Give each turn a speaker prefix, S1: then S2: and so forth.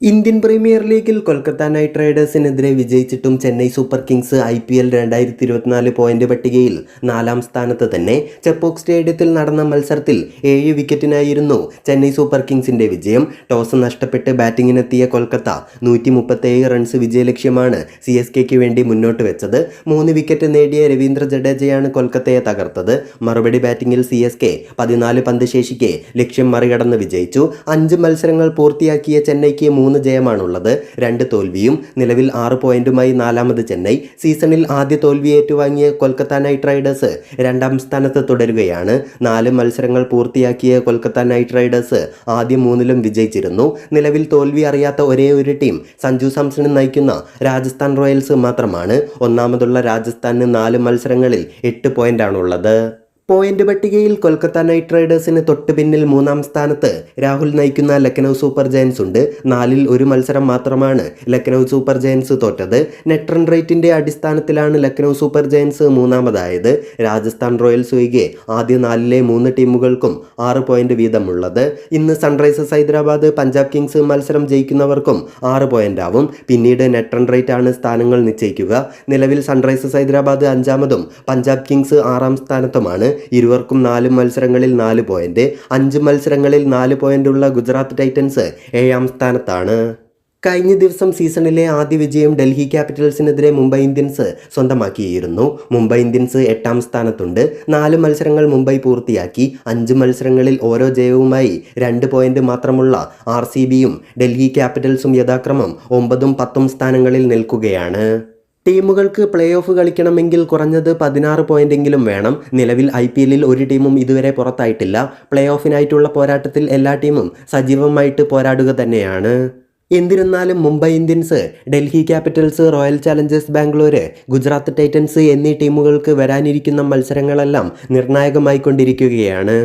S1: Indian Premier ലീഗിൽ Kolkata Knight റൈഡേഴ്സിനെതിരെ വിജയിച്ചിട്ടും Chennai Super Kings I P L രണ്ടായിരത്തി ഇരുപത്തിനാല് പോയിന്റ് പട്ടികയിൽ നാലാം സ്ഥാനത്ത് തന്നെ ചെപ്പോക്ക് സ്റ്റേഡിയത്തിൽ നടന്ന മത്സരത്തിൽ ഏഴ് വിക്കറ്റിനായിരുന്നു ചെന്നൈ സൂപ്പർ കിങ്സിന്റെ വിജയം. ടോസ് നഷ്ടപ്പെട്ട് ബാറ്റിങ്ങിനെത്തിയ കൊൽക്കത്ത നൂറ്റി മുപ്പത്തേഴ് റൺസ് വിജയലക്ഷ്യമാണ് സി എസ് കെക്ക് വേണ്ടി മുന്നോട്ട് വെച്ചത്. മൂന്ന് വിക്കറ്റ് നേടിയ രവീന്ദ്ര ജഡേജയാണ് കൊൽക്കത്തയെ തകർത്തത്. മറുപടി ബാറ്റിംഗിൽ സി എസ് കെ പതിനാല് പന്ത് ശേഷിക്കെ ലക്ഷ്യം മറികടന്ന് വിജയിച്ചു. അഞ്ച് മത്സരങ്ങൾ പൂർത്തിയാക്കിയ ചെന്നൈക്ക് മൂന്ന് ജയമാണുള്ളത്. രണ്ട് തോൽവിയും. നിലവിൽ ആറ് പോയിന്റുമായി നാലാമത് ചെന്നൈ. സീസണിൽ ആദ്യ തോൽവി ഏറ്റുവാങ്ങിയ കൊൽക്കത്ത നൈറ്റ് റൈഡേഴ്സ് രണ്ടാം സ്ഥാനത്ത് തുടരുകയാണ്. നാല് മത്സരങ്ങൾ പൂർത്തിയാക്കിയ കൊൽക്കത്ത നൈറ്റ് റൈഡേഴ്സ് ആദ്യ മൂന്നിലും വിജയിച്ചിരുന്നു. നിലവിൽ തോൽവി അറിയാത്ത ഒരേ ഒരു ടീം സഞ്ജു സാംസണെ നയിക്കുന്ന രാജസ്ഥാൻ റോയൽസ് മാത്രമാണ്. ഒന്നാമതുള്ള രാജസ്ഥാന് നാല് മത്സരങ്ങളിൽ എട്ട് പോയിന്റാണുള്ളത്. പോയിന്റ് പട്ടികയിൽ കൊൽക്കത്ത നൈറ്റ് റൈഡേഴ്സിന് തൊട്ട് പിന്നിൽ മൂന്നാം സ്ഥാനത്ത് രാഹുൽ നയിക്കുന്ന ലക്നൗ സൂപ്പർ ജയൻസ് ഉണ്ട്. നാലിൽ ഒരു മത്സരം മാത്രമാണ് ലക്നൗ സൂപ്പർ ജയൻസ് തോറ്റത്. നെറ്റ് റൺ റേറ്റിന്റെ അടിസ്ഥാനത്തിലാണ് ലക്നൗ സൂപ്പർ ജയൻസ് മൂന്നാമതായത്. രാജസ്ഥാൻ റോയൽസ് ഒഴികെ ആദ്യ നാലിലെ മൂന്ന് ടീമുകൾക്കും ആറ് പോയിന്റ് വീതമുള്ളത്. ഇന്ന് സൺറൈസേഴ്സ് ഹൈദരാബാദ് പഞ്ചാബ് കിങ്സ് മത്സരം ജയിക്കുന്നവർക്കും ആറ് പോയിന്റ് ആവും. പിന്നീട് നെറ്റ് റൺ റേറ്റ് ആണ് സ്ഥാനങ്ങൾ നിശ്ചയിക്കുക. നിലവിൽ സൺറൈസേഴ്സ് ഹൈദരാബാദ് അഞ്ചാമതും പഞ്ചാബ് കിങ്സ് ആറാം സ്ഥാനത്തുമാണ്. ഇരുവർക്കും നാല് മത്സരങ്ങളിൽ നാല് പോയിന്റ്. അഞ്ച് മത്സരങ്ങളിൽ നാല് പോയിന്റ് ഉള്ള ഗുജറാത്ത് ടൈറ്റൻസ് ഏഴാം സ്ഥാനത്താണ്. കഴിഞ്ഞ ദിവസം സീസണിലെ ആദ്യ വിജയം ഡൽഹി ക്യാപിറ്റൽസിനെതിരെ മുംബൈ ഇന്ത്യൻസ് സ്വന്തമാക്കിയിരുന്നു. മുംബൈ ഇന്ത്യൻസ് എട്ടാം സ്ഥാനത്തുണ്ട്. നാല് മത്സരങ്ങൾ മുംബൈ പൂർത്തിയാക്കി. അഞ്ച് മത്സരങ്ങളിൽ ഓരോ ജയവുമായി രണ്ട് പോയിന്റ് മാത്രമുള്ള ആർ ഡൽഹി ക്യാപിറ്റൽസും യഥാക്രമം ഒമ്പതും പത്തും സ്ഥാനങ്ങളിൽ നിൽക്കുകയാണ്. ടീമുകൾക്ക് പ്ലേ ഓഫ് കളിക്കണമെങ്കിൽ കുറഞ്ഞത് പതിനാറ് പോയിന്റെങ്കിലും വേണം. നിലവിൽ ഐ പി എല്ലിൽ ഒരു ടീമും ഇതുവരെ പുറത്തായിട്ടില്ല. പ്ലേ ഓഫിനായിട്ടുള്ള പോരാട്ടത്തിൽ എല്ലാ ടീമും സജീവമായിട്ട് പോരാടുക തന്നെയാണ്. എന്നിരുന്നാലും Mumbai Indians Delhi Capitals Royal Challengers Bangalore Gujarat Titans എന്നീ ടീമുകൾക്ക് വരാനിരിക്കുന്ന മത്സരങ്ങളെല്ലാം നിർണായകമായിക്കൊണ്ടിരിക്കുകയാണ്.